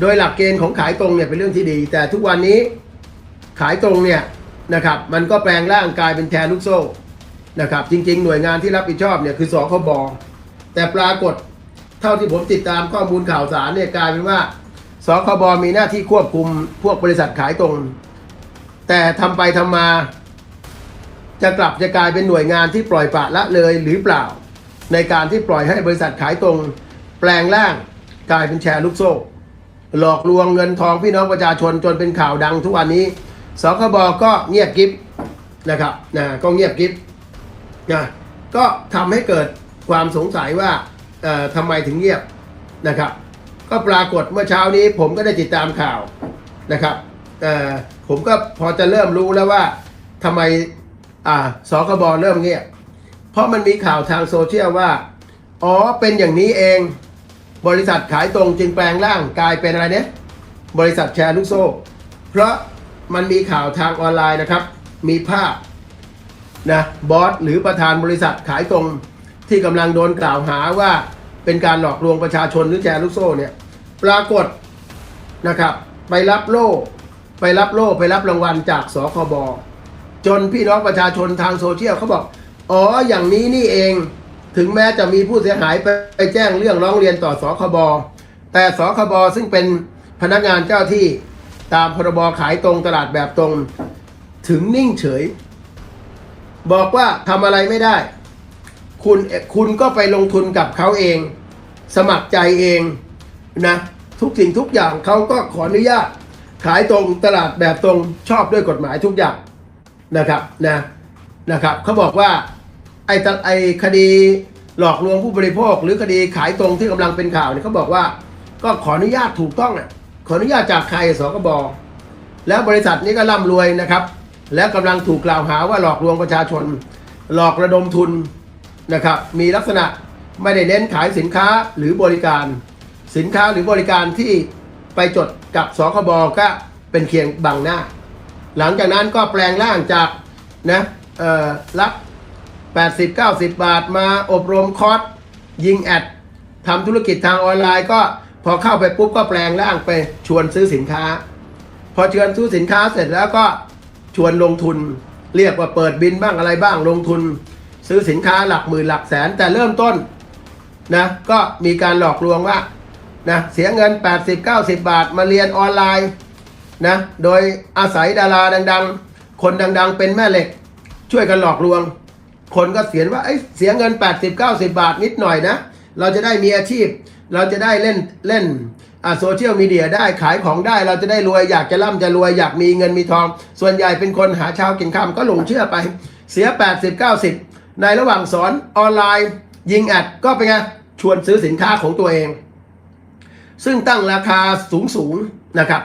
โดยหลักเกณฑ์ของขายตรงเนี่ยเป็นเรื่องที่ดี แต่ทุกวันนี้ขายตรงเนี่ยนะครับมันก็แปลงร่างกายเป็นแชร์ลูกโซ่นะครับจริง ๆ หน่วยงานที่รับผิดชอบเนี่ยคือสคบแต่ปรากฏเท่าที่ผมติดตามข้อมูลข่าวสารเนี่ยกลายเป็นว่าสคบมีหน้าที่ควบคุมพวกบริษัทขายตรง แต่ทำไปทำมา จะกลับจะกลายเป็นหน่วยงานที่ปล่อยปละละเลยหรือเปล่า ในการที่ปล่อยให้บริษัทขายตรง แปลงร่างกลายเป็นแชร์ลูกโซ่ หลอกลวงเงินทองพี่น้องประชาชนจนเป็นข่าวดังทุกวันนี้สคบก็เงียบกิฟนะครับนะก็เงียบกิฟนะก็ทำให้เกิดความสงสัยว่าเอ่อทำไมถึงเงียบนะครับ ก็ปรากฏเมื่อเช้านี้ผมก็ได้ติดตามข่าวนะครับเอ่อผมก็พอจะเริ่มรู้แล้วว่าทำไมอ่าสคบเริ่มเงียบ เพราะมันมีข่าวทางโซเชียลว่า อ๋อเป็นอย่างนี้เอง บริษัทขายตรงจึงแปลงร่างกลายเป็นอะไรเนี่ยบริษัทแชร์ลูกโซ่ เพราะมันมีข่าวทางออนไลน์นะครับ มีภาพนะบอสหรือประธานบริษัทขายตรงที่กำลังโดนกล่าวหาว่าเป็นการหลอกลวงประชาชนหรือแชร์ลูกโซ่เนี่ยปรากฏนะครับ ไปรับโล่ ไปรับโล่ไปรับรางวัลจากสคบจนพี่น้องประชาชนทางโซเชียลเขาบอก อ๋ออย่างนี้นี่เอง ถึงแม้จะมีผู้เสียหายไปไปแจ้งเรื่องร้องเรียนต่อสคบแต่สคบซึ่งเป็นพนักงานเจ้าที่ตามพรบขายตรงตลาดแบบตรง ถึงนิ่งเฉย บอกว่าทำอะไรไม่ได้ คุณคุณก็ไปลงทุนกับเขาเอง สมัครใจเองนะทุกสิ่งทุกอย่างเขาก็ขออนุญาต ขายตรงตลาดแบบตรงชอบด้วยกฎหมายทุกอย่างนะครับนะนะครับเขาบอกว่า ไอ้ตะไอ้คดีหลอกลวงผู้บริโภค หรือคดีขายตรงที่กำลังเป็นข่าวเนี่ยเขาบอกว่า ก็ขออนุญาตถูกต้องอะขออนุญาตจากใครสกบแล้วบริษัทนี้ก็ร่ำรวยนะครับ แล้วกำลังถูกกล่าวหาว่าหลอกลวงประชาชน หลอกระดมทุนนะครับ มีลักษณะไม่ได้เน้นขายสินค้าหรือบริการ สินค้าหรือบริการที่ไปจดกับสคบก็เป็นเคียงบังหน้า หลังจากนั้นก็แปลงร่างจากนะเอ่อรับ 80 90 บาทมาอบรมคอร์สยิงแอดทำธุรกิจทางออนไลน์ก็พอเข้าไปปุ๊บก็แปลงร่างไปชวนซื้อสินค้า พอเชิญซื้อสินค้าเสร็จแล้วก็ชวนลงทุน เรียกว่าเปิดบินบ้างอะไรบ้างลงทุน ซื้อสินค้าหลักหมื่นหลักแสนแต่เริ่มต้นนะก็มีการหลอกลวงว่านะเสียเงิน 80-90 บาทมาเรียนออนไลน์นะโดยอาศัยดาราดัง ๆ คนดัง ๆ เป็นแม่เหล็ก ช่วยกันหลอกลวง คนก็เสียนว่าเอ้เสียเงิน 80 90 บาทนิดหน่อยนะ เราจะได้มีอาชีพ เราจะได้เล่นเล่นโซเชียลมีเดียได้ขายของได้เราจะได้รวยอยากจะร่ำจะรวยอยากมีเงินมีทอง ส่วนใหญ่เป็นคนหาเช้ากินข้ามก็หลงเชื่อไป เสีย 80 90 ในระหว่างสอนออนไลน์ยิงแอดก็เป็นไงชวนซื้อสินค้าของตัวเอง ซึ่งตั้งราคาสูงสูงๆนะครับ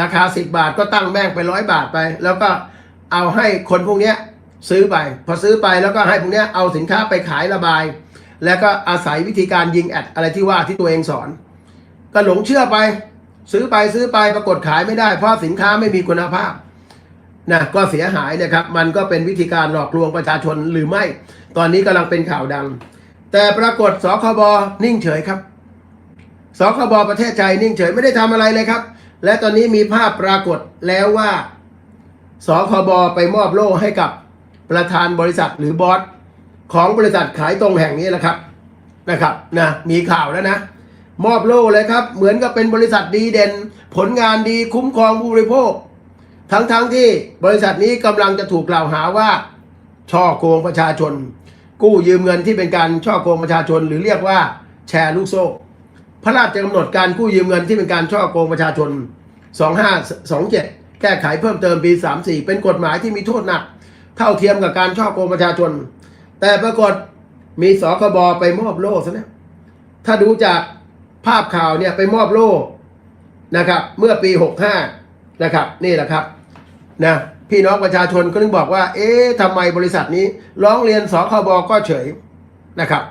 ราคา 10 บาทก็ตั้งแม่งไปร้อยบาทไป แล้วก็เอาให้คนพวกนี้ ซื้อไป พอซื้อไปแล้วก็ให้พวกเนี้ยเอาสินค้าไปขายระบาย แล้วก็อาศัยวิธีการยิงแอดอะไรที่ว่าที่ตัวเองสอน ก็หลงเชื่อไป ซื้อไปซื้อไปปรากฏขายไม่ได้ เพราะสินค้าไม่มีคุณภาพนะก็เสียหายนะครับ มันก็เป็นวิธีการหลอกลวงประชาชนหรือไม่ ตอนนี้กำลังเป็นข่าวดัง แต่ปรากฏสคบนิ่งเฉยครับสคบประเทศไทยนิ่งเฉยไม่ได้ทำอะไรเลยครับ และตอนนี้มีภาพปรากฏแล้วว่าสคบไปมอบโล่ให้กับ ประธานบริษัทหรือบอสของบริษัทขายตรงแห่งนี้แหละครับนะครับนะมีข่าวแล้วนะ มอบโล่เลยครับ เหมือนกับเป็นบริษัทดีเด่น ผลงานดีคุ้มครองผู้บริโภค ทั้งๆทที่บริษัทนี้กำลังจะถูกกล่าวหาว่า ช่อโกงประชาชน กู้ยืมเงินที่เป็นการช่อโกงประชาชน หรือเรียกว่าแชร์ลูกโซ่ พระราชกำหนดการกู้ยืมเงินที่เป็นการช่อโกงประชาชน 2527 แก้ไขเพิ่มเติมปี 34 เป็นกฎหมายที่มีโทษหนัก เท่าเทียมกับการช่อโกงประชาชน แต่ปรากฏมีสคบไปมอบโล่ซะเนี่ยถ้าดูจากภาพข่าวเนี่ยไปมอบโล่นะครับ เมื่อปี65นะครับ นี่แหละครับนะพี่น้องประชาชนก็ถึงบอกว่า เอ๊ะทำไมบริษัทนี้ ร้องเรียนสคบก็เฉยนะครับ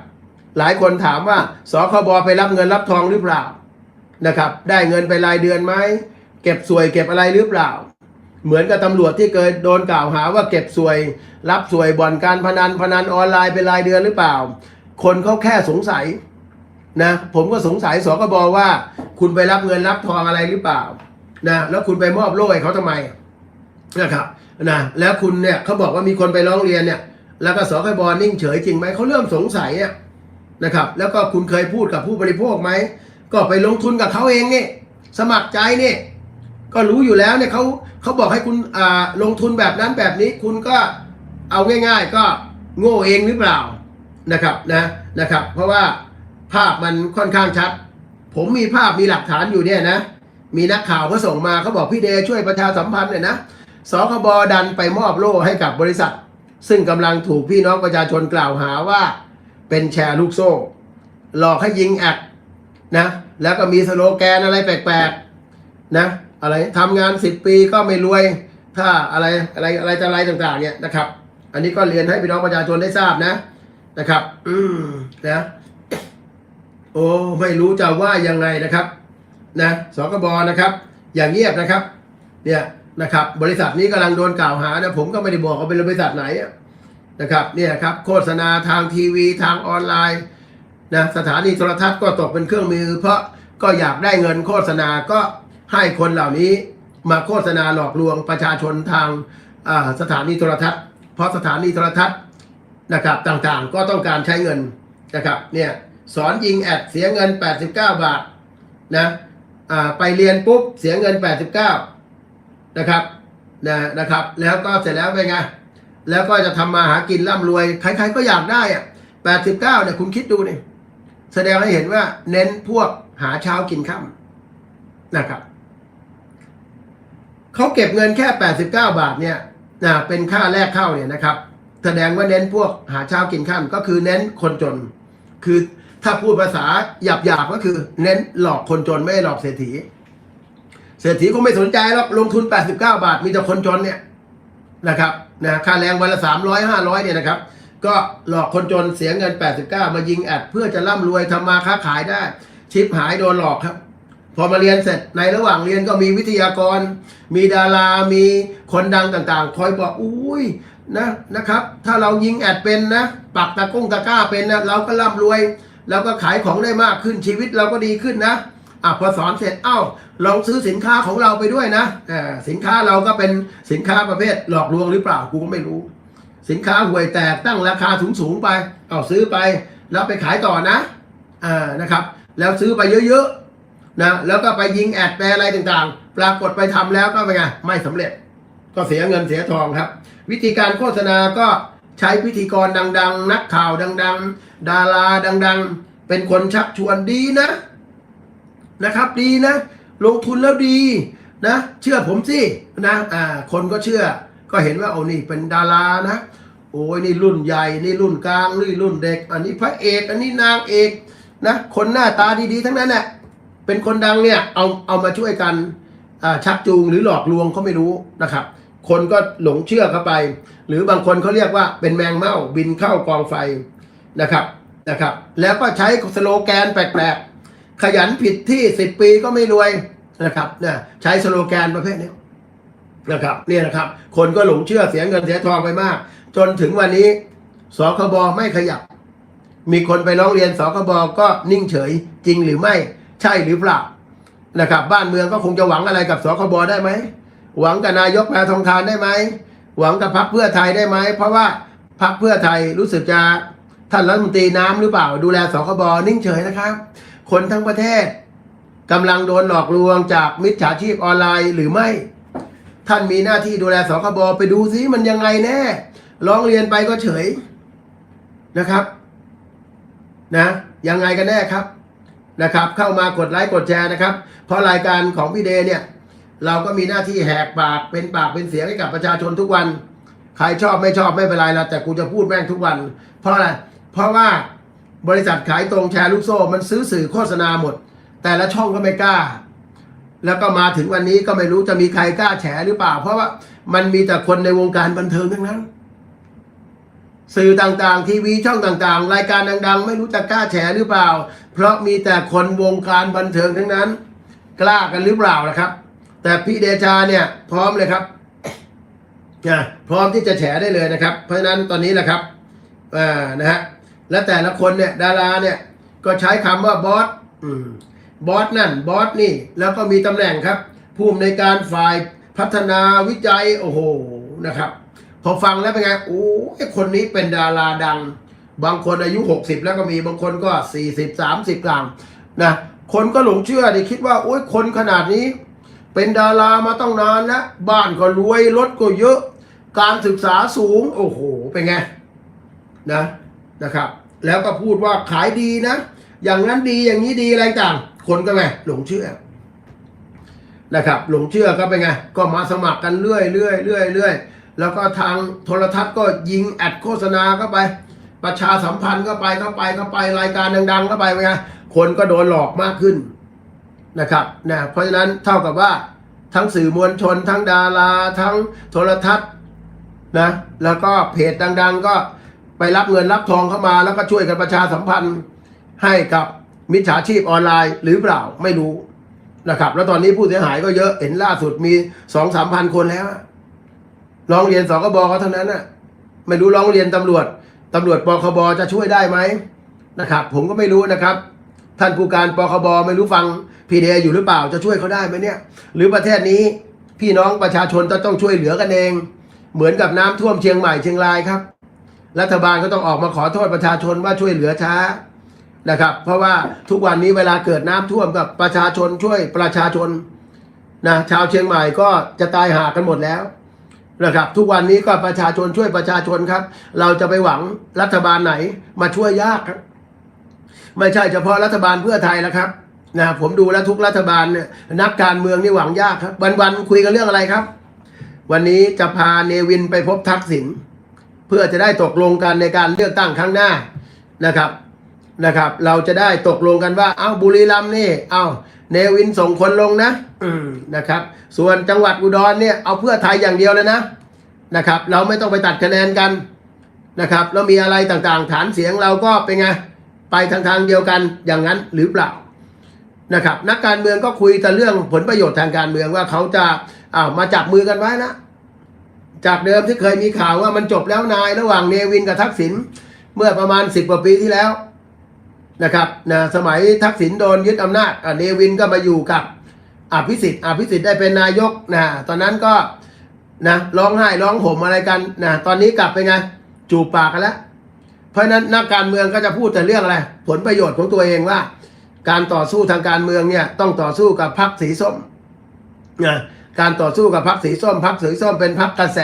หลายคนถามว่าสคบไปรับเงินรับทองหรือเปล่านะครับ ได้เงินไปรายเดือนไหมเก็บสวยเก็บอะไรหรือเปล่า เหมือนกับตำรวจที่เคยโดนกล่าวหาว่าเก็บสวย รับสวยบ่อนการพนันพนันออนไลน์เป็นรายเดือนหรือเปล่า คนเขาแค่สงสัยนะผมก็สงสัยสกบว่า คุณไปรับเงินรับทองอะไรหรือเปล่านะแล้วคุณไปมอบโล่ให้เขาทำไมนะครับนะแล้วคุณเนี่ยเขาบอกว่ามีคนไปร้องเรียนเนี่ย แล้วก็สกบนิ่งเฉยจริงไหมเขาเริ่มสงสัยอะนะครับ แล้วก็คุณเคยพูดกับผู้บริโภคไหมก็ไปลงทุนกับเขาเองนี่สมัครใจนี่ก็รู้อยู่แล้วเนี่ยเขา เขาบอกให้คุณลงทุนแบบนั้นแบบนี้คุณก็เอาง่าย ๆ ก็โง่เองหรือเปล่านะครับนะนะครับ เพราะว่าภาพมันค่อนข้างชัด ผมมีภาพมีหลักฐานอยู่เนี่ยนะ มีนักข่าวเขาส่งมาเขาบอกพี่เดชช่วยประชาสัมพันธ์หน่อยนะสคบดันไปมอบโล่ให้กับบริษัท ซึ่งกำลังถูกพี่น้องประชาชนกล่าวหาว่า เป็นแชร์ลูกโซ่ หลอกให้ยิงแอดนะ แล้วก็มีสโลแกนอะไรแปลกๆนะ อะไรทำงานสิบปีก็ไม่รวย ถ้าอะไรอะไรอะไรจะอะไรต่างๆ เนี่ยนะครับ อันนี้ก็เรียนให้พี่น้องประชาชนได้ทราบนะนะครับ อืมนะโอ้ไม่รู้จะว่ายังไงนะครับ นะสกบนะครับ อย่างเงียบนะครับ เนี่ยนะครับ บริษัทนี้กำลังโดนกล่าวหานะผมก็ไม่ได้บอกว่าเป็นบริษัทไหนนะครับ เนี่ยครับ โฆษณาทางทีวีทางออนไลน์นะสถานีโทรทัศน์ก็ตกเป็นเครื่องมือ เพราะก็อยากได้เงินโฆษณาก็ ให้คนเหล่านี้มาโฆษณาหลอกลวงประชาชนทางสถานีโทรทัศน์ เพราะสถานีโทรทัศน์นะครับต่างๆ ก็ต้องการใช้เงินนะครับเนี่ยสอนยิงแอดเสียเงิน 89 บาทนะไปเรียนปุ๊บเสียเงิน 89นะครับนะนะครับ แล้วก็เสร็จแล้วเป็นไงแล้วก็จะทำมาหากินร่ำรวยใครๆก็อยากได้อะ89เนี่ยคุณคิดดูนี่แสดงให้เห็นว่าเน้นพวกหาเช้ากินค่ำนะครับ เขาเก็บเงินแค่ 89 บาทเนี่ยนะเป็นค่าแรกเข้าเนี่ยนะครับ แสดงว่าเน้นพวกหาเช้ากินค่ำก็คือเน้นคนจน คือถ้าพูดภาษาหยาบๆก็คือ เน้นหลอกคนจนไม่หลอกเศรษฐี เศรษฐีก็ไม่สนใจหรอกลงทุน 89 บาทมีแต่คนจนเนี่ยนะครับนะค่าแรงวันละ 300 500เนี่ยนะครับ ก็หลอกคนจนเสียเงิน 89 มายิงแอดเพื่อจะร่ำรวยทำมาค้าขายได้ ชิปหายโดนหลอกครับ พอมาเรียนเสร็จในระหว่างเรียนก็มีวิทยากร มีดารา มีคนดังต่างๆ คอยบอกอุ้ยนะนะครับ ถ้าเรายิงแอดเป็นนะ ปักตะก้งตะก้าเป็นนะเราก็ร่ำรวยเราก็ขายของได้มากขึ้นชีวิตเราก็ดีขึ้นนะอะพอสอนเสร็จเอ้าลองซื้อสินค้าของเราไปด้วยนะอ่าสินค้าเราก็เป็นสินค้าประเภทหลอกลวงหรือเปล่ากูก็ไม่รู้ สินค้าห่วยแตกตั้งราคาสูงสูงๆไปเอาซื้อไปแล้วไปขายต่อนะอ่านะครับ แล้วซื้อไปเยอะๆ นะแล้วก็ไปยิงแอดแปรอะไรต่างๆ ปรากฏไปทำแล้วก็เป็นไงไม่สำเร็จ ก็เสียเงินเสียทองครับ วิธีการโฆษณาก็ใช้พิธีกรดัง ๆ นักข่าวดัง ๆ ดาราดัง ๆ เป็นคนชักชวนดีนะนะครับดีนะ ลงทุนแล้วดีนะ เชื่อผมสินะอ่าคนก็เชื่อ ก็เห็นว่าโอ้นี่เป็นดารานะโอ้ยนี่รุ่นใหญ่นี่รุ่นกลางนี่รุ่นเด็ก อันนี้พระเอก อันนี้นางเอกนะ คนหน้าตาดีๆ ทั้งนั้นแหละ เป็นคนดังเนี่ยเอาเอามาช่วยกันชักจูงหรือหลอกลวงเขาไม่รู้นะครับ คนก็หลงเชื่อเข้าไป หรือบางคนเขาเรียกว่าเป็นแมงเม่าบินเข้ากองไฟนะครับนะครับ แล้วก็ใช้สโลแกนแปลกๆขยันผิดที่สิบปีก็ไม่รวยนะครับเนี่ยใช้สโลแกนประเภทนี้นะครับเนี่ยนะครับ คนก็หลงเชื่อเสียเงินเสียทองไปมาก จนถึงวันนี้สคบไม่ขยับ มีคนไปร้องเรียนสคบก็นิ่งเฉยจริงหรือไม่ ใช่หรือเปล่านะครับ บ้านเมืองก็คงจะหวังอะไรกับสคบได้ไหมหวังกับนายกแพทองทานได้ไหมหวังกับพรรคเพื่อไทยได้ไหมเพราะว่าพรรคเพื่อไทยรู้สึกจะท่านรัฐมนตรีน้ำหรือเปล่า ดูแลสคบนิ่งเฉยนะครับ คนทั้งประเทศกำลังโดนหลอกลวงจากมิจฉาชีพออนไลน์หรือไม่ ท่านมีหน้าที่ดูแลสคบไปดูซิมันยังไงแน่ร้องเรียนไปก็เฉยนะครับ นะ ยังไงกันแน่ครับ นะครับ เข้ามากดไลค์กดแชร์นะครับ เพราะรายการของพี่เดย์เนี่ย เราก็มีหน้าที่แหกปากเป็นปากเป็นเสียงให้กับประชาชนทุกวัน ใครชอบไม่ชอบไม่เป็นไรละแต่กูจะพูดแม่งทุกวัน เพราะอะไร เพราะว่าบริษัทขายตรงแชร์ลูกโซ่ มันซื้อสื่อโฆษณาหมด แต่ละช่องก็ไม่กล้า แล้วก็มาถึงวันนี้ก็ไม่รู้จะมีใครกล้าแฉหรือเปล่า เพราะว่ามันมีแต่คนในวงการบันเทิงทั้งนั้น สื่อต่างๆ ทีวีช่องต่างๆ รายการดัง ๆ ไม่รู้จะกล้าแฉหรือเปล่า เพราะมีแต่คนวงการบันเทิงทั้งนั้น กล้ากันหรือเปล่านะครับ แต่พี่เดชาเนี่ยพร้อมเลยครับนะพร้อมที่จะแฉได้เลยนะครับ เพราะฉะนั้นตอนนี้แหละครับอ่านะฮะและแต่ละคนเนี่ยดาราเนี่ยก็ใช้คำว่าบอสอืบอสนั่นบอสนี่แล้วก็มีตำแหน่งครับ ผู้อำนวยการฝ่ายพัฒนาวิจัยโอ้โหนะครับ อฟังแล้วเป็นไงโอ้ยคนนี้เป็นดาราดัง บางคนอายุ 60 แล้วก็มีบางคนก็ 40 30 กลางนะคนก็หลงเชื่อดิคิดว่าโอ้ยคนขนาดนี้ เป็นดารามาต้องนานแล้วบ้านก็รวยรถก็เยอะ การศึกษาสูง โอ้โหเป็นไงนะนะครับ แล้วก็พูดว่าขายดีนะ อย่างนั้นดีอย่างนี้ดีอะไรต่าง คนก็ไงหลงเชื่อนะครับหลงเชื่อก็เป็นไง ก็มาสมัครกันเรื่อยเรื่อยเรื่อยเรื่อย แล้วก็ทางโทรทัศน์ก็ยิงแอดโฆษณาเข้าไป ประชาสัมพันธ์เข้าไปเข้าไปเข้าไปรายการดัง ๆ เข้าไปไงคนก็โดนหลอกมากขึ้นนะครับนะเพราะฉะนั้นเท่ากับว่าทั้งสื่อมวลชน ทั้งดาราทั้งโทรทัศน์นะแล้วก็เพจดัง ๆ ก็ไปรับเงินรับทองเข้ามา แล้วก็ช่วยกันประชาสัมพันธ์ให้กับมิจฉาชีพออนไลน์หรือเปล่าไม่รู้นะครับ แล้วตอนนี้ผู้เสียหายก็เยอะเห็นล่าสุดมีสองสามพันคนแล้ว ร้องเรียนสกบเขาเท่านั้นน่ะ ไม่รู้ร้องเรียนตำรวจตำรวจปคบจะช่วยได้ไหมนะครับ ผมก็ไม่รู้นะครับ ท่านผู้การปคบไม่รู้ฟังพีเดอยู่หรือเปล่าจะช่วยเขาได้ไหมเนี่ย หรือประเทศนี้พี่น้องประชาชนจะต้องช่วยเหลือกันเอง เหมือนกับน้ำท่วมเชียงใหม่เชียงรายครับ รัฐบาลก็ต้องออกมาขอโทษประชาชนว่าช่วยเหลือช้านะครับ เพราะว่าทุกวันนี้เวลาเกิดน้ำท่วมกับประชาชนช่วยประชาชนนะชาวเชียงใหม่ก็จะตายหากันหมดแล้ว นะครับ ทุกวันนี้ก็ประชาชนช่วยประชาชนครับ เราจะไปหวังรัฐบาลไหนมาช่วยยากครับ ไม่ใช่เฉพาะรัฐบาลเพื่อไทยแล้วครับนะผมดูแล้วทุกรัฐบาลเนี่ยนักการเมืองนี่หวังยากครับ วันๆคุยกันเรื่องอะไรครับ วันนี้จะพาเนวินไปพบทักษิณเพื่อจะได้ตกลงกันในการเลือกตั้งครั้งหน้านะครับนะครับ เราจะได้ตกลงกันว่า เอ้าบุรีรัมย์นี่ เอ้า เนวินส่งคนลงนะอืมนะครับ ส่วนจังหวัดอุดรเนี่ยเอาเพื่อไทยอย่างเดียวเลยนะนะครับ เราไม่ต้องไปตัดคะแนนกันนะครับ แล้วมีอะไรต่างๆ ฐานเสียงเราก็เป็นไงไปทางทางเดียวกันอย่างนั้นหรือเปล่านะครับ นักการเมืองก็คุยแต่เรื่องผลประโยชน์ทางการเมืองว่าเขาจะอ้าวมาจับมือกันไว้นะจากเดิมที่เคยมีข่าวว่ามันจบแล้วนายระหว่างเนวินกับทักษิณเมื่อประมาณสิบกว่าปีที่แล้ว นะครับนะสมัยทักษิณโดนยึดอำนาจอเนวินก็มาอยู่กับอภิสิทธิ์อภิสิทธิ์ได้เป็นนายกนะตอนนั้นก็นะร้องไห้ร้องห่มอะไรกันนะตอนนี้กลับไปไงจูบปากกันแล้วเพราะฉะนั้นนักการเมืองก็จะพูดแต่เรื่องอะไร ผลประโยชน์ของตัวเองว่า การต่อสู้ทางการเมืองเนี่ยต้องต่อสู้กับพรรคสีส้มนะการต่อสู้กับพรรคสีส้มพรรคสีส้มเป็นพรรคกระแส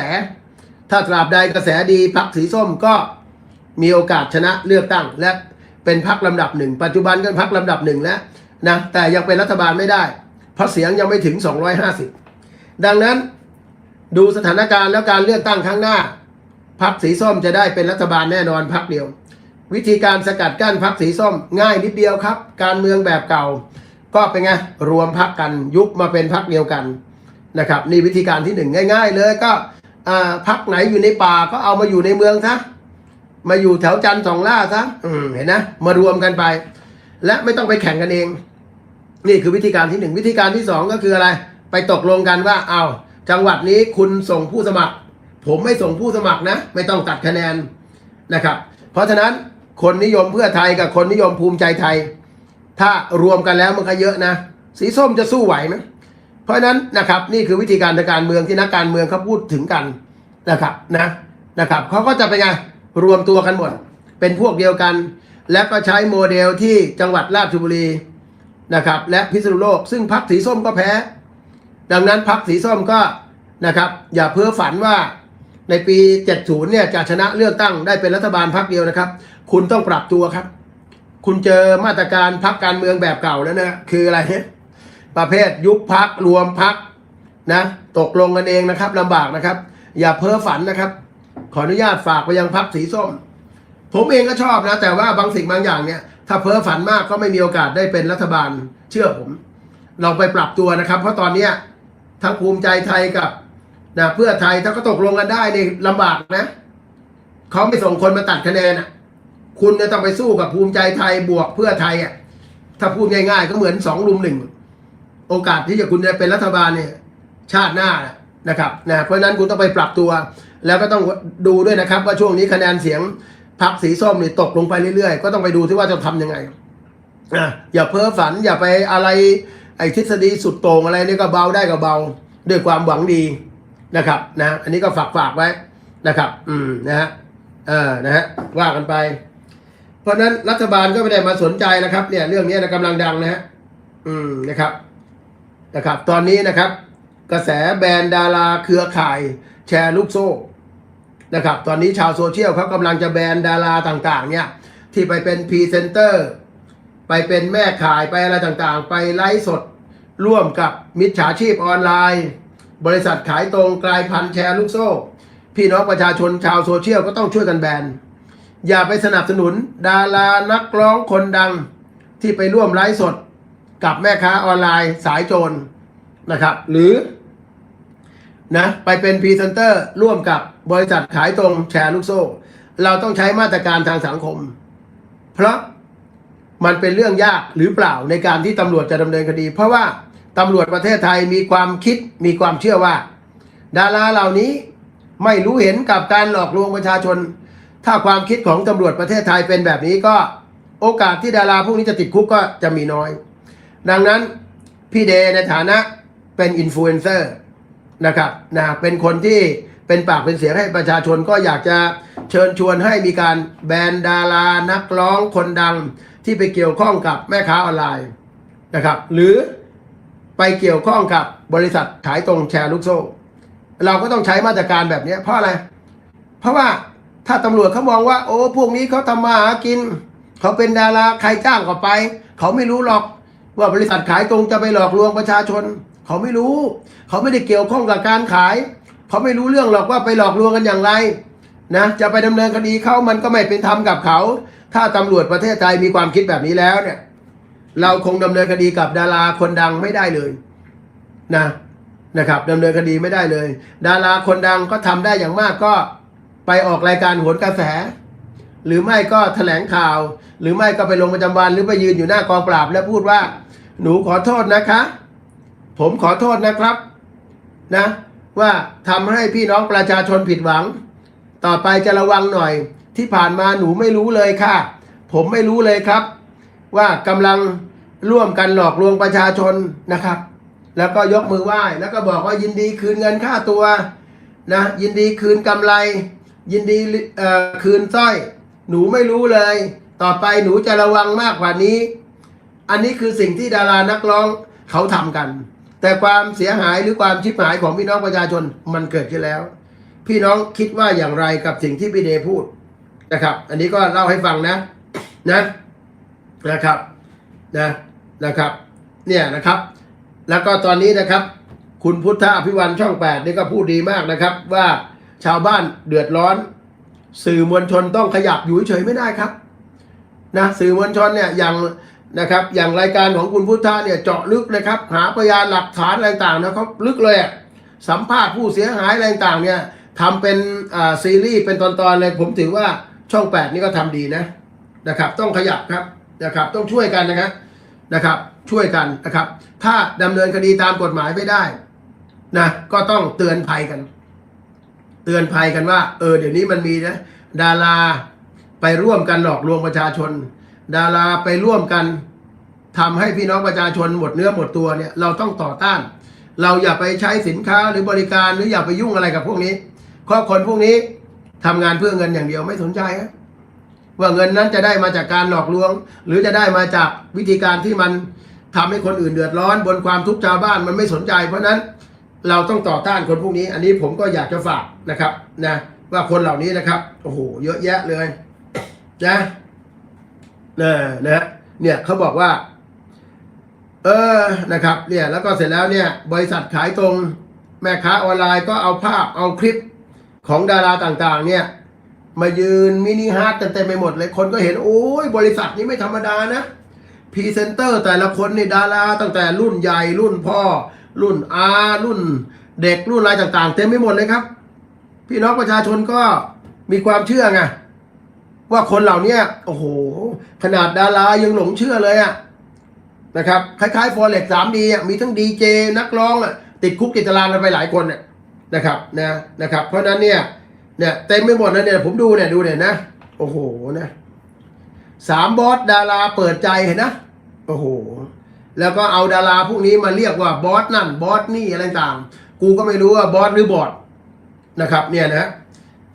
ถ้าตราบใดกระแสดีพรรคสีส้มก็มีโอกาสชนะเลือกตั้งและ เป็นพรรลำดับหนึ่งปัจจุบันก็เป็นพรรลำดับหนึ่งแล้วนะแต่ยังเป็นรัฐบาลไม่ได้ เพราะเสียงยังไม่ถึง 250 ดังนั้นดูสถานการณ์แล้วการเลือกตั้งครั้งหน้าพรรคสีส้มจะได้เป็นรัฐบาลแน่นอนพรรคเดียว วิธีการสกัดกั้นพักสีส้มง่ายนิดเดียวครับ การเมืองแบบเก่า ก็เป็นไงรวมพักกันยุบมาเป็นพักเดียวกันนะครับนี่วิธีการที่หนึ่งง่าย ๆ เลยก็พักไหนอยู่ในป่าก็เอามาอยู่ในเมืองซะ มาอยู่แถวจันทร์สองล่าซะอืมเห็นนะ มารวมกันไป และไม่ต้องไปแข่งกันเอง นี่คือวิธีการที่หนึ่งวิธีการที่สองก็คืออะไร ไปตกลงกันว่าเอาจังหวัดนี้คุณส่งผู้สมัคร ผมไม่ส่งผู้สมัครนะ ไม่ต้องตัดคะแนนนะครับ เพราะฉะนั้นคนนิยมเพื่อไทยกับคนนิยมภูมิใจไทย ถ้ารวมกันแล้วมันก็เยอะนะ สีส้มจะสู้ไหวไหมเพราะฉะนั้นนะครับนี่คือวิธีการทางการเมืองที่นักการเมืองเขาพูดถึงกันนะครับนะนะครับเขาก็จะไปนไง รวมตัวกันหมด เป็นพวกเดียวกัน และก็ใช้โมเดลที่จังหวัดราชบุรีนะครับ และพิษณุโลก ซึ่งพรรคสีส้มก็แพ้ ดังนั้นพรรคสีส้มก็นะครับ อย่าเพ้อฝันว่าในปี 70 เนี่ยจะชนะเลือกตั้งได้เป็นรัฐบาลพรรคเดียวนะครับ คุณต้องปรับตัวครับ คุณเจอมาตรการพักการเมืองแบบเก่าแล้วนะคืออะไรประเภทยุบพักรวมพักนะ ตกลงกันเองนะครับลำบากนะครับ อย่าเพ้อฝันนะครับ ขออนุญาตฝากไปยังพักสีส้ม ผมเองก็ชอบนะ แต่ว่าบางสิ่งบางอย่างเนี่ย ถ้าเพ้อฝันมากก็ไม่มีโอกาสได้เป็นรัฐบาล เชื่อผม เราไปปรับตัวนะครับ เพราะตอนเนี้ยทั้งภูมิใจไทยกับนะเพื่อไทยถ้าก็ตกลงกันได้นี่ลำบากนะเขาไม่ส่งคนมาตัดคะแนนอะ คุณจะต้องไปสู้กับภูมิใจไทยบวกเพื่อไทยอะถ้าพูดง่ายๆ ก็เหมือนสองลุมหนึ่งโอกาสที่จะคุณจะเป็นรัฐบาลเนี่ย ชาติหน้านะครับนะเพราะฉะนั้นคุณต้องไปปรับตัว แล้วก็ต้องดูด้วยนะครับ ว่าช่วงนี้คะแนนเสียงพรรคสีส้มนี่ตกลงไปเรื่อยๆ ก็ต้องไปดูที่ว่าจะทำยังไงอะอย่าเพ้อฝันอย่าไปอะไรไอ้ทฤษฎีสุดโต่งอะไรนี่ก็เบาได้ก็เบา ด้วยความหวังดีนะครับนะอันนี้ก็ฝากฝากไว้นะครับ อืมนะฮะเออนะฮะว่ากันไป เพราะฉะนั้นรัฐบาลก็ไม่ได้มาสนใจนะครับ เนี่ย เรื่องนี้นะกำลังดังนะฮะอืมนะครับนะครับ ตอนนี้นะครับ กระแสแบรนด์ดาราเครือข่าย แชร์ลูกโซ่ นะครับ ตอนนี้ชาวโซเชียลเขากำลังจะแบนดาราต่างๆ เนี่ยที่ไปเป็นพรีเซนเตอร์ ไปเป็นแม่ขายไปอะไรต่างๆ ไปไลฟ์สดร่วมกับมิจฉาชีพออนไลน์ บริษัทขายตรงกลายพันธ์แชร์ลูกโซ่ พี่น้องประชาชนชาวโซเชียลก็ต้องช่วยกันแบน อย่าไปสนับสนุนดารานักร้องคนดังที่ไปร่วมไลฟ์สดกับแม่ค้าออนไลน์สายโจรนะครับ หรือนะไปเป็นพรีเซนเตอร์ร่วมกับ บริษัทขายตรงแชร์ลูกโซ่ เราต้องใช้มาตรการทางสังคม เพราะมันเป็นเรื่องยากหรือเปล่าในการที่ตำรวจจะดำเนินคดี เพราะว่าตำรวจประเทศไทยมีความคิดมีความเชื่อว่า ดาราเหล่านี้ไม่รู้เห็นกับการหลอกลวงประชาชน ถ้าความคิดของตำรวจประเทศไทยเป็นแบบนี้ก็โอกาสที่ดาราพวกนี้จะติดคุกก็จะมีน้อย ดังนั้นพี่เดในฐานะเป็นอินฟลูเอนเซอร์นะครับนะเป็นคนที่ เป็นปากเป็นเสียงให้ประชาชนก็อยากจะเชิญชวนให้มีการแบนดารานักร้องคนดังที่ไปเกี่ยวข้องกับแม่ค้าออนไลน์นะครับ หรือไปเกี่ยวข้องกับบริษัทขายตรงแชร์ลูกโซ่ เราก็ต้องใช้มาตรการแบบนี้เพราะอะไร เพราะว่าถ้าตำรวจเขามองว่า โอ้พวกนี้เขาทำมาหากิน เขาเป็นดาราใครจ้างก็ไป เขาไม่รู้หรอกว่าบริษัทขายตรงจะไปหลอกลวงประชาชน เขาไม่รู้ เขาไม่ได้เกี่ยวข้องกับการขาย เขาไม่รู้เรื่องหรอกว่าไปหลอกลวงกันอย่างไรนะจะไปดำเนินคดีเขามันก็ไม่เป็นธรรมกับเขา ถ้าตำรวจประเทศไทยมีความคิดแบบนี้แล้วเนี่ย เราคงดำเนินคดีกับดาราคนดังไม่ได้เลยนะนะครับดำเนินคดีไม่ได้เลย ดาราคนดังก็ทำได้อย่างมากก็ไปออกรายการโหนกระแส หรือไม่ก็แถลงข่าว หรือไม่ก็ไปลงประจำวันหรือไปยืนอยู่หน้ากองปราบแล้วพูดว่า หนูขอโทษนะคะ ผมขอโทษนะครับ นะ ว่าทำให้พี่น้องประชาชนผิดหวัง ต่อไปจะระวังหน่อย ที่ผ่านมาหนูไม่รู้เลยค่ะ ผมไม่รู้เลยครับ ว่ากำลังร่วมกันหลอกลวงประชาชนนะครับ แล้วก็ยกมือไหว้แล้วก็บอกว่ายินดีคืนเงินค่าตัวนะยินดีคืนกำไร ยินดีคืนสร้อย หนูไม่รู้เลย ต่อไปหนูจะระวังมากกว่านี้ อันนี้คือสิ่งที่ดารานักร้องเขาทำกัน แต่ความเสียหายหรือความชิบหายของพี่น้องประชาชนมันเกิดขึ้นแล้ว พี่น้องคิดว่าอย่างไรกับสิ่งที่พี่เดพูดนะครับ อันนี้ก็เล่าให้ฟังนะนะนะครับนะนะครับ เนี่ยนะครับ แล้วก็ตอนนี้นะครับ คุณพุทธอภิวันช่องแปดนี่ก็พูดดีมากนะครับ ว่าชาวบ้านเดือดร้อน สื่อมวลชนต้องขยับอยู่เฉยไม่ได้ครับนะสื่อมวลชนเนี่ยอย่าง นะครับ อย่างรายการของคุณพุทธะเนี่ยเจาะลึกนะครับ หาพยานหลักฐานอะไรต่างๆนะเขาลึกเลยอะสัมภาษณ์ผู้เสียหายอะไรต่างๆเนี่ยทำเป็นซีรีส์เป็นตอนๆเลยผมถือว่าช่องแปดนี่ก็ทำดีนะนะครับ ต้องขยับครับนะครับต้องช่วยกันนะครับนะครับ ช่วยกันนะครับ ถ้าดำเนินคดีตามกฎหมายไม่ได้นะก็ต้องเตือนภัยกัน เตือนภัยกันว่า เออเดี๋ยวนี้มันมีนะดาราไปร่วมกันหลอกลวงประชาชน ดาราไปร่วมกันทำให้พี่น้องประชาชนหมดเนื้อหมดตัวเนี่ยเราต้องต่อต้าน เราอย่าไปใช้สินค้าหรือบริการหรืออย่าไปยุ่งอะไรกับพวกนี้เพราะคนพวกนี้ทำงานเพื่อเงินอย่างเดียวไม่สนใจครับว่าเงินนั้นจะได้มาจากการหลอกลวง หรือจะได้มาจากวิธีการที่มันทำให้คนอื่นเดือดร้อน บนความทุกข์ชาวบ้านมันไม่สนใจ เพราะนั้นเราต้องต่อต้านคนพวกนี้ อันนี้ผมก็อยากจะฝากนะครับนะว่าคนเหล่านี้นะครับโอ้โหเยอะแยะเลยนะ นะนะเนี่ยเขาบอกว่า เออนะครับ เนี่ยแล้วก็เสร็จแล้วเนี่ย บริษัทขายตรงแม่ค้าออนไลน์ก็เอาภาพเอาคลิปของดาราต่างๆ เนี่ย มายืนมินิฮาร์ดเต็มไปหมดเลยคนก็เห็นโอ้ยบริษัทนี้ไม่ธรรมดานะพรีเซนเตอร์แต่ละคนนี่ดาราตั้งแต่รุ่นใหญ่รุ่นพ่อ รุ่นอารุ่นเด็กรุ่นอะไรต่างๆ เต็มไปหมดเลยครับ พี่น้องประชาชนก็มีความเชื่อไง ว่าคนเหล่านี้โอ้โห ขนาดดารายังหลงเชื่อเลยอะนะครับ คล้ายๆฟอร์เร็กสามดีอะมีทั้งดีเจนักร้องอะติดคุกติดตารางกันไปหลายคนเนี่ยนะครับนะนะครับ เพราะนั้นเนี่ยเนี่ยเต็มไปหมดเลยเนี่ยผมดูเนี่ยดูเนี่ยนะ โอ้โหนะสามบอสดาราเปิดใจเห็นนะโอ้โห แล้วก็เอาดาราพวกนี้มาเรียกว่าบอสนั่นบอสนี่อะไรต่างกูก็ไม่รู้ว่าบอสหรือบอดนะครับเนี่ยนะ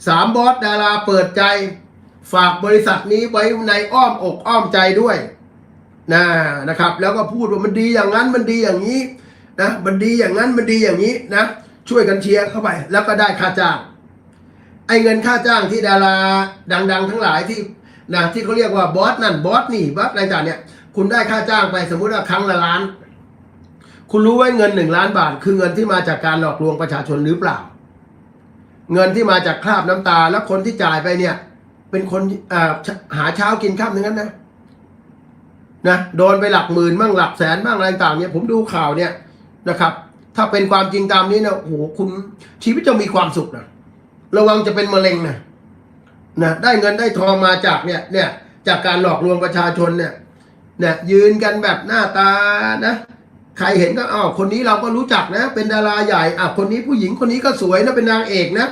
สามบอสดาราเปิดใจ ฝากบริษัทนี้ไว้ในอ้อมอกอ้อมใจด้วยนะนะครับ แล้วก็พูดว่ามันดีอย่างนั้นมันดีอย่างนี้นะมันดีอย่างนั้นมันดีอย่างนี้นะช่วยกันเชียร์เข้าไป แล้วก็ได้ค่าจ้างไอ้เงินค่าจ้างที่ดาราดัง ๆ ทั้งหลายที่นะที่เขาเรียกว่าบอสนั่นบอสนี่บอสอะไรต่างเนี่ย คุณได้ค่าจ้างไปสมมุติว่าครั้งละล้าน คุณรู้ไว้เงินหนึ่งล้านบาท คือเงินที่มาจากการหลอกลวงประชาชนหรือเปล่า เงินที่มาจากคราบน้ำตา แล้วคนที่จ่ายไปเนี่ย เป็นคนหาเช้ากินข้ามทั้งนั้นนะนะโดนไปหลักหมื่นบ้างหลักแสนบ้างอะไรต่างเนี่ยผมดูข่าวเนี่ยนะครับ ถ้าเป็นความจริงตามนี้นะโอ้โหคุณชีวิตจะมีความสุขนะระวังจะเป็นมะเร็งนะนะได้เงินได้ทองมาจากเนี่ยเนี่ยจากการหลอกลวงประชาชนเนี่ยเนี่ยยืนกันแบบหน้าตานะใครเห็นก็อ้าวคนนี้เราก็รู้จักนะ เป็นดาราใหญ่อะคนนี้ผู้หญิงคนนี้ก็สวยนะเป็นนางเอกนะ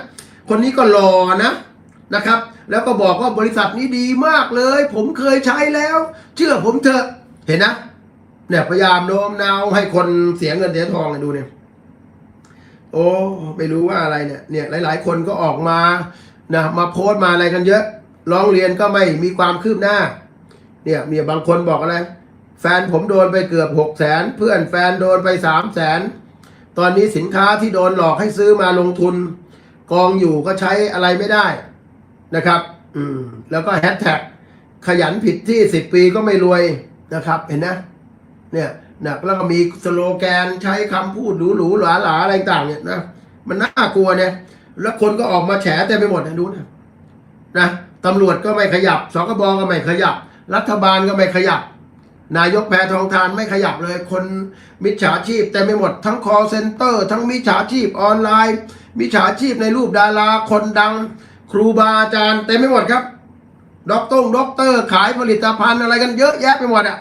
คนนี้ก็หล่อนะนะครับ แล้วก็บอกว่าบริษัทนี้ดีมากเลย ผมเคยใช้แล้ว เชื่อผมเถอะเห็นนะเนี่ยพยายามโน้มน้าวให้คนเสียเงินเสียทองเนี่ยดูเนี่ยโอ้ไม่รู้ว่าอะไรเนี่ยเนี่ยหลาย ๆ คนก็ออกมานะมาโพสต์มาอะไรกันเยอะร้องเรียนก็ไม่มีความคืบหน้า เนี่ยมีบางคนบอกอะไร แฟนผมโดนไปเกือบหกแสนเพื่อนแฟนโดนไปสามแสนตอนนี้สินค้าที่โดนหลอกให้ซื้อมาลงทุน กองอยู่ก็ใช้อะไรไม่ได้ นะครับ อืม แล้วก็แฮชแท็กขยันผิดที่สิบปีก็ไม่รวยนะครับ เห็นนะ เนี่ยนะแล้วก็มีสโลแกนใช้คำพูดหรูๆหลาๆอะไรต่างเนี่ยนะมันน่ากลัวเนี่ย แล้วคนก็ออกมาแฉเต็มไปหมดนะดูนะนะตำรวจก็ไม่ขยับ สกบก็ไม่ขยับ รัฐบาลก็ไม่ขยับ นายกแพทองทานไม่ขยับเลย คนมิจฉาชีพเต็มไปหมด ทั้ง call center ทั้งมิจฉาชีพออนไลน์ มิจฉาชีพในรูปดาราคนดัง ครูบาอาจารย์เต็มไปหมดครับด็อกตงด็อกเตอร์ขายผลิตภัณฑ์อะไรกันเยอะแยะไปหมดอะ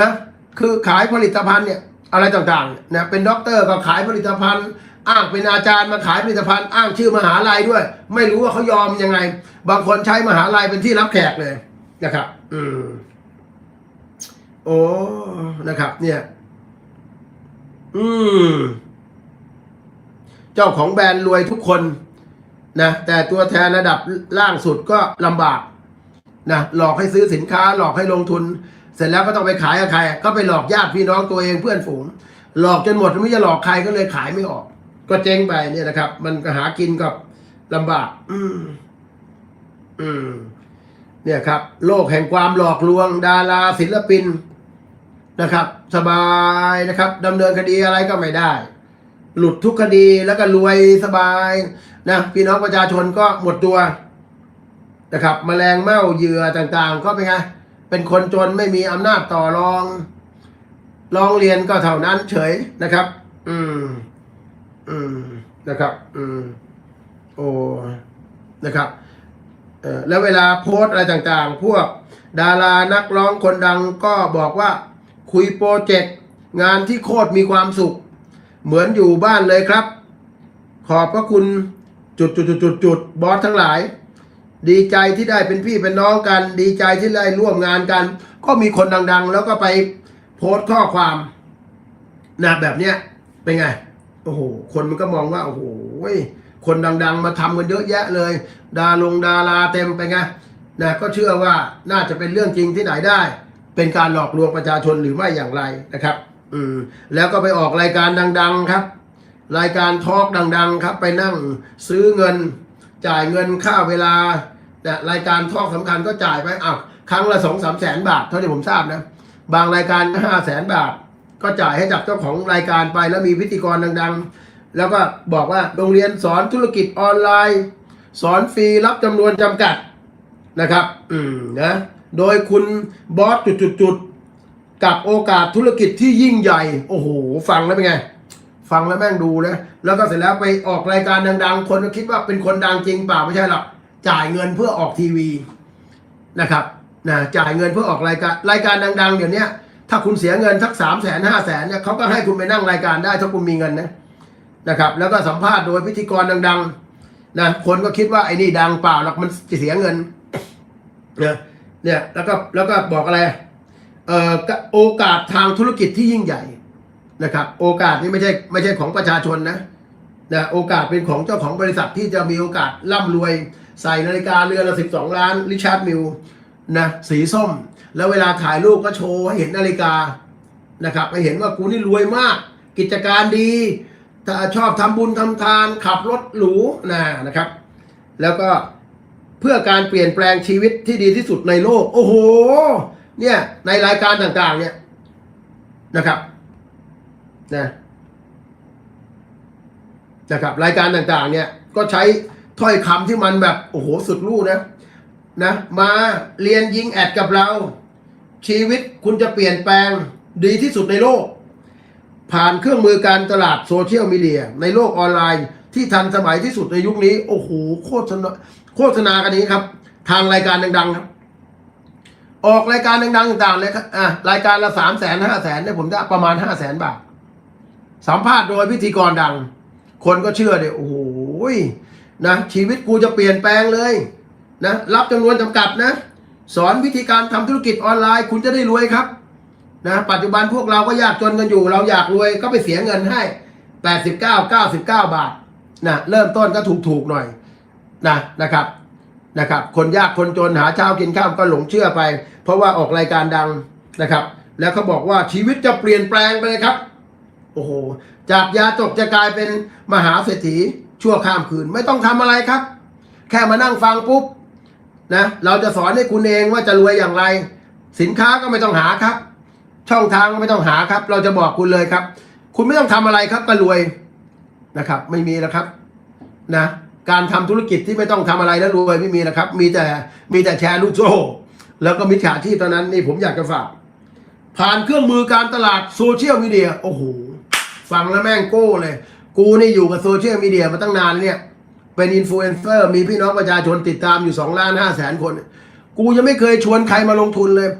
นะคือขายผลิตภัณฑ์เนี่ยอะไรต่างๆเนี่ยเป็นด็อกเตอร์ก็ขายผลิตภัณฑ์ อ้างเป็นอาจารย์มาขายผลิตภัณฑ์ อ้างชื่อมหาลัยด้วย ไม่รู้ว่าเขายอมยังไง บางคนใช้มหาลัยเป็นที่รับแขกเลยนะครับ อืมโอ้นะครับ เนี่ย อืม เจ้าของแบรนด์รวยทุกคน นะแต่ตัวแทนระดับล่างสุดก็ลำบากนะหลอกให้ซื้อสินค้าหลอกให้ลงทุน เสร็จแล้วก็ต้องไปขายกับใคร ก็ไปหลอกญาติพี่น้องตัวเองเพื่อนฝูง หลอกจนหมดไม่จะหลอกใครก็เลยขายไม่ออก ก็เจ๊งไปเนี่ยนะครับ มันก็หากินกับลำบาก อืม อืม เนี่ยครับ โลกแห่งความหลอกลวง ดาราศิลปินนะครับ สบายนะครับดำเนินคดีอะไรก็ไม่ได้ หลุดทุกคดีแล้วก็รวยสบาย นะพี่น้องประชาชนก็หมดตัวนะครับมแมลงเม่าเหยื่อต่างๆ ก็เป็นไงเป็นคนจนไม่มีอำนาจต่อรองร้องเรียนก็เท่านั้นเฉยนะครับ อืม อืมนะครับ อืม โอ้นะครับเออแล้วเวลาโพสอะไรต่างๆ พวกดารานักร้องคนดังก็บอกว่าคุยโปรเจกต์งานที่โคตรมีความสุข เหมือนอยู่บ้านเลยครับ ขอบพระคุณ จุดจุดจุดจุดจุดบอสทั้งหลาย ดีใจที่ได้เป็นพี่เป็นน้องกัน ดีใจที่ได้ร่วมงานกัน ก็มีคนดัง ๆ แล้วก็ไปโพสต์ข้อความนะแบบเนี้ยเป็นไง โอ้โห คนมันก็มองว่า โอ้โหคนดัง ๆ มาทำกันเยอะแยะเลย ดาลงดาราเต็มไปไงนะก็เชื่อว่าน่าจะเป็นเรื่องจริงที่ไหนได้ เป็นการหลอกลวงประชาชนหรือไม่อย่างไรนะครับ อืมแล้วก็ไปออกรายการดัง ๆ ครับ รายการทอล์กดัง ๆ ครับ ไปนั่งซื้อเงิน จ่ายเงินค่าเวลานะรายการทอล์กสำคัญก็จ่ายไปอ้าวครั้งละสองสามแสนบาท เท่าที่ผมทราบนะ บางรายการห้าแสนบาท ก็จ่ายให้กับเจ้าของรายการไปแล้วมีพิธีกรดัง ๆ แล้วก็บอกว่าโรงเรียนสอนธุรกิจออนไลน์ สอนฟรีรับจำนวนจำกัดนะครับ อืมนะโดยคุณบอสจุดๆกับโอกาสธุรกิจที่ยิ่งใหญ่ โอ้โห ฟังแล้วเป็นไง ฟังแล้วแม่งดูนะแล้วก็เสร็จแล้วไปออกรายการดัง ๆ คนก็คิดว่าเป็นคนดังจริงเปล่าไม่ใช่หรอกจ่ายเงินเพื่อออกทีวีนะครับนะจ่ายเงินเพื่อออกรายการรายการดัง ๆ เดี๋ยวนี้ถ้าคุณเสียเงินสักสามแสนห้าแสนเนี่ยเขาก็ให้คุณไปนั่งรายการได้ถ้าคุณมีเงินนะนะครับ แล้วก็สัมภาษณ์โดยพิธีกรดังๆนะคนก็คิดว่าไอ้นี่ดังเปล่าหรอกมันจะเสียเงินเนี่ยเนี่ยแล้วก็แล้วก็บอกอะไรเเอ่อโอกาสทางธุรกิจที่ยิ่งใหญ่ นะครับ โอกาสนี้ไม่ใช่ไม่ใช่ของประชาชนนะนะโอกาสเป็นของเจ้าของบริษัทที่จะมีโอกาสร่ำรวยใส่นาฬิกาเรือนละสิบสองล้านริชาร์ดมิลนะสีส้ม แล้วเวลาถ่ายรูปก็โชว์ให้เห็นนาฬิกานะครับให้เห็นว่ากูนี่รวยมาก กิจการดีถ้าชอบทำบุญทำทานขับรถหรูนะนะครับ แล้วก็เพื่อการเปลี่ยนแปลงชีวิตที่ดีที่สุดในโลก โอ้โห เนี่ยในรายการต่างๆเนี่ยนะครับ นะนะครับรายการต่างๆ เนี่ยก็ใช้ถ้อยคำที่มันแบบโอ้โหสุดลู่นะนะมาเรียนยิงแอดกับเรา ชีวิตคุณจะเปลี่ยนแปลงดีที่สุดในโลก ผ่านเครื่องมือการตลาดโซเชียลมีเดีย ในโลกออนไลน์ที่ทันสมัยที่สุดในยุคนี้ โอ้โหโฆษณาโฆษณากันนี้ครับ ทางรายการดังๆครับออกรายการดังๆต่างๆเลยครับอะรายการละสามแสนห้าแสนเนี่ยผมได้ประมาณห้าแสนบาท สัมภาษณ์โดยพิธีกรดัง คนก็เชื่อเดี๋ยโอ้โหนะชีวิตกูจะเปลี่ยนแปลงเลยนะรับจำนวนจำกัดนะ สอนวิธีการทำธุรกิจออนไลน์ คุณจะได้รวยครับนะปัจจุบันพวกเราก็ยากจนกันอยู่ เราอยากรวยก็ไปเสียเงินให้ 89 99 บาทนะเริ่มต้นก็ถูกๆหน่อยนะนะครับนะครับคนยากคนจนหาเช้ากินข้ามก็หลงเชื่อไป เพราะว่าออกรายการดังนะครับ แล้วเขาบอกว่าชีวิตจะเปลี่ยนแปลงไปเลยครับ อ้โห จากยาจกจะกลายเป็นมหาเศรษฐีชั่วข้ามคืนไม่ต้องทำอะไรครับ แค่มานั่งฟังปุ๊บนะเราจะสอนให้คุณเองว่าจะรวยอย่างไร สินค้าก็ไม่ต้องหาครับ ช่องทางก็ไม่ต้องหาครับ เราจะบอกคุณเลยครับ คุณไม่ต้องทำอะไรครับก็รวยนะครับ ไม่มีแล้วครับนะการทำธุรกิจที่ไม่ต้องทำอะไรแล้วรวยไม่มีนะครับ มีแต่มีแต่แชร์ลูกโซ่แล้วก็มิจฉาชีพตอนนั้นนี่ผมอยากจะฝากผ่านเครื่องมือการตลาดโซเชียลมีเดียโอ้โห ฟังแล้วแม่งโก้เลย กูนี่อยู่กับโซเชียลมีเดียมาตั้งนานเนี่ย เป็นอินฟลูเอนเซอร์มีพี่น้องประชาชนติดตามอยู่สองล้านห้าแสนคน กูยังไม่เคยชวนใครมาลงทุนเลย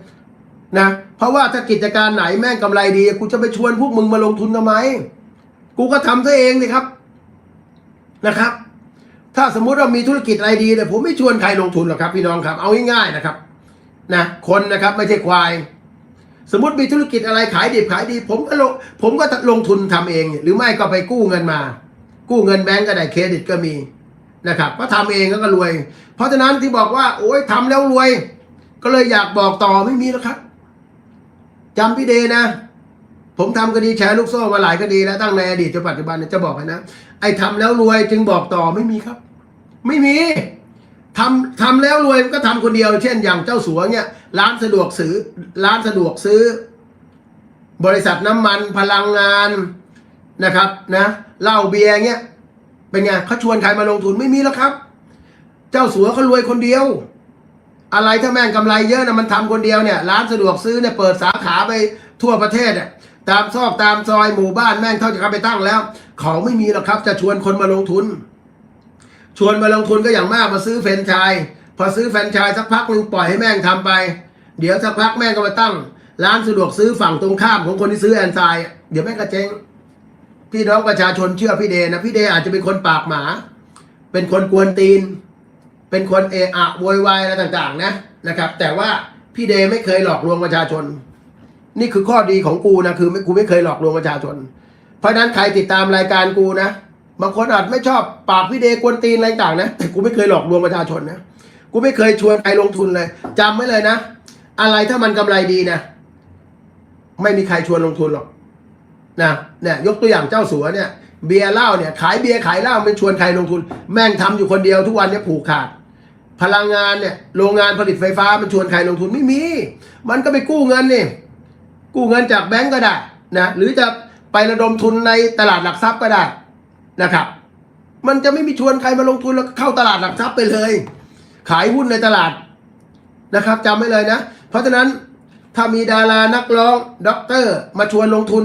นะ เพราะว่าถ้ากิจการไหนแม่งกำไรดี กูจะไปชวนพวกมึงมาลงทุนทำไม กูก็ทำซะเองนี่ครับนะครับ ถ้าสมมุติว่ามีธุรกิจอะไรดีเนี่ยผมไม่ชวนใครลงทุนหรอกครับพี่น้องครับ เอาง่ายๆนะครับนะคนนะครับไม่ใช่ควาย สมมติมีธุรกิจอะไรขายดีขายดี ผมก็ลงผมก็ลงทุนทำเอง หรือไม่ก็ไปกู้เงินมา กู้เงินแบงก์ก็ได้เครดิตก็มีนะครับก็ทำเองแล้วก็รวย เพราะฉะนั้นที่บอกว่า โอ้ยทำแล้วรวย ก็เลยอยากบอกต่อไม่มีแล้วครับจำพี่เดนะ ผมทำคดีแชร์ลูกโซ่มาหลายคดีแล้วตั้งในอดีตจนปัจจุบันจะบอกให้นะไอ้ทำแล้วรวยจึงบอกต่อไม่มีครับ ไม่มี ทำทำแล้วรวยก็ทำคนเดียว เช่นอย่างเจ้าสัวเนี่ยร้านสะดวกซื้อร้านสะดวกซื้อ บริษัทน้ำมันพลังงานนะครับนะเหล้าเบียร์เงี้ยเป็นไงเขาชวนใครมาลงทุนไม่มีแล้วครับ เจ้าสัวเขารวยคนเดียว อะไรถ้าแม่งกำไรเยอะนะมันทำคนเดียวเนี่ยร้านสะดวกซื้อเนี่ยเปิดสาขาไปทั่วประเทศอะตามซอกตามซอยหมู่บ้านแม่งเท่าจะเข้าไปตั้งแล้ว เขาไม่มีหรอกครับ จะชวนคนมาลงทุน ชวนมาลงทุนก็อย่างมากมาซื้อแฟรนไชส์พอซื้อแฟรนไชส์สักพักหนึงปล่อยให้แม่งทำไป เดี๋ยวสักพักแม่งก็มาตั้ง ร้านสะดวกซื้อฝั่งตรงข้ามของคนที่ซื้อแอนไซเดี๋ยวแม่งก็เจ๊งพี่น้องประชาชนเชื่อพี่เดนะพี่เดอาจจะเป็นคนปากหมา เป็นคนกวนตีน เป็นคนเอะอะโวยวายอะไรต่างๆ นะนะครับ แต่ว่าพี่เดไม่เคยหลอกลวงประชาชน นี่คือข้อดีของกูนะคือกูไม่เคยหลอกลวงประชาชน เพราะนั้นใครติดตามรายการกูนะ บางคนอาจไม่ชอบปากพี่เดกวนตีนอะไรต่างนะแต่กูไม่เคยหลอกลวงประชาชนนะกูไม่เคยชวนใครลงทุนเลยจำไว้เลยนะ อะไรถ้ามันกำไรดีนะ ไม่มีใครชวนลงทุนหรอกนะเนี่ยยกตัวอย่างเจ้าสัวเนี่ย เบียร์เหล้าเนี่ย ขายเบียร์ขายเหล้าไม่ชวนใครลงทุน แม่งทำอยู่คนเดียวทุกวันเนี่ยผูกขาด พลังงานเนี่ย โรงงานผลิตไฟฟ้ามันชวนใครลงทุนไม่มี มันก็ไปกู้เงินนี่กู้เงินจากแบงก์ก็ได้นะหรือจะไประดมทุนในตลาดหลักทรัพย์ก็ได้ นะครับ มันจะไม่มีชวนใครมาลงทุนแล้วเข้าตลาดหลักทรัพย์ไปเลย ขายหุ้นในตลาดนะครับจำไว้เลยนะ เพราะฉะนั้นถ้ามีดารานักร้องด็อกเตอร์มาชวนลงทุน